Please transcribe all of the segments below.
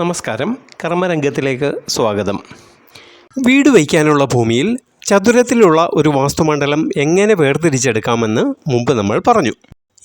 നമസ്കാരം. കർമ്മരംഗത്തിലേക്ക് സ്വാഗതം. വീട് വയ്ക്കാനുള്ള ഭൂമിയിൽ ചതുരത്തിലുള്ള ഒരു വാസ്തുമണ്ഡലം എങ്ങനെ വേർതിരിച്ചെടുക്കാമെന്ന് മുമ്പ് നമ്മൾ പറഞ്ഞു.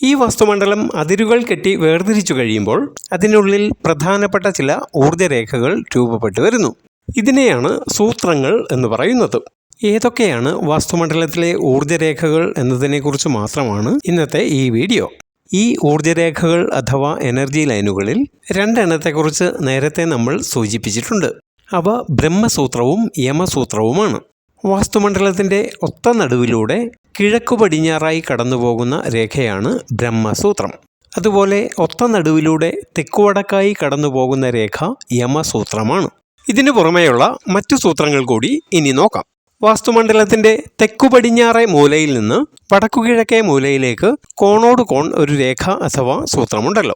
ഈ വാസ്തുമണ്ഡലം അതിരുകൾ കെട്ടി വേർതിരിച്ചു കഴിയുമ്പോൾ അതിനുള്ളിൽ പ്രധാനപ്പെട്ട ചില ഊർജരേഖകൾ രൂപപ്പെട്ടു വരുന്നു. ഇതിനെയാണ് സൂത്രങ്ങൾ എന്ന് പറയുന്നത്. ഏതൊക്കെയാണ് വാസ്തുമണ്ഡലത്തിലെ ഊർജരേഖകൾ എന്നതിനെക്കുറിച്ച് മാത്രമാണ് ഇന്നത്തെ ഈ വീഡിയോ. ഈ ഊർജരേഖകൾ അഥവാ എനർജി ലൈനുകളിൽ രണ്ടെണ്ണത്തെക്കുറിച്ച് നേരത്തെ നമ്മൾ സൂചിപ്പിച്ചിട്ടുണ്ട്. അവ ബ്രഹ്മസൂത്രവും യമസൂത്രവുമാണ്. വാസ്തുമണ്ഡലത്തിന്റെ ഒത്ത നടുവിലൂടെ കിഴക്കു പടിഞ്ഞാറായി കടന്നുപോകുന്ന രേഖയാണ് ബ്രഹ്മസൂത്രം. അതുപോലെ ഒത്ത നടുവിലൂടെ തെക്കുവടക്കായി കടന്നുപോകുന്ന രേഖ യമസൂത്രമാണ്. ഇതിനു പുറമെയുള്ള മറ്റു സൂത്രങ്ങൾ കൂടി ഇനി നോക്കാം. വാസ്തുമണ്ഡലത്തിന്റെ തെക്കു പടിഞ്ഞാറെ മൂലയിൽ നിന്ന് വടക്കുകിഴക്കേ മൂലയിലേക്ക് കോണോട് കോൺ ഒരു രേഖ അഥവാ സൂത്രമുണ്ടല്ലോ.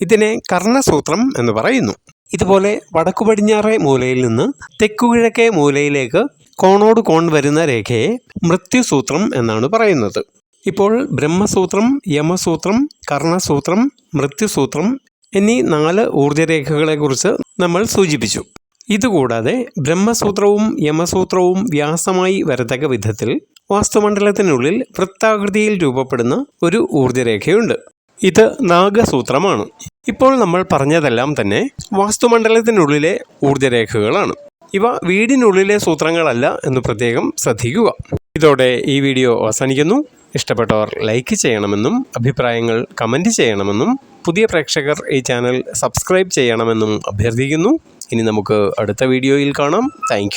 ഇതിനെ കർണസൂത്രം എന്ന് പറയുന്നു. ഇതുപോലെ വടക്കു പടിഞ്ഞാറെ മൂലയിൽ നിന്ന് തെക്കുകിഴക്കേ മൂലയിലേക്ക് കോണോട് കോൺ വരുന്ന രേഖയെ മൃത്യുസൂത്രം എന്നാണ് പറയുന്നത്. ഇപ്പോൾ ബ്രഹ്മസൂത്രം യമസൂത്രം കർണസൂത്രം മൃത്യുസൂത്രം എന്നീ നാല് ഊർജരേഖകളെക്കുറിച്ച് നമ്മൾ സൂചിപ്പിച്ചു. ഇതുകൂടാതെ ബ്രഹ്മസൂത്രവും യമസൂത്രവും വ്യാസമായി വരത്തക്ക വിധത്തിൽ വാസ്തുമണ്ഡലത്തിനുള്ളിൽ വൃത്താകൃതിയിൽ രൂപപ്പെടുന്ന ഒരു ഊർജരേഖയുണ്ട്. ഇത് നാഗസൂത്രമാണ്. ഇപ്പോൾ നമ്മൾ പറഞ്ഞതെല്ലാം തന്നെ വാസ്തുമണ്ഡലത്തിനുള്ളിലെ ഊർജരേഖകളാണ്. ഇവ വീടിനുള്ളിലെ സൂത്രങ്ങളല്ല എന്ന് പ്രത്യേകം ശ്രദ്ധിക്കുക. ഇതോടെ ഈ വീഡിയോ അവസാനിക്കുന്നു. ഇഷ്ടപ്പെട്ടവർ ലൈക്ക് ചെയ്യണമെന്നും അഭിപ്രായങ്ങൾ കമന്റ് ചെയ്യണമെന്നും പുതിയ പ്രേക്ഷകർ ഈ ചാനൽ സബ്സ്ക്രൈബ് ചെയ്യണമെന്നും അഭ്യർത്ഥിക്കുന്നു. ഇനി നമുക്ക് അടുത്ത വീഡിയോയിൽ കാണാം. താങ്ക്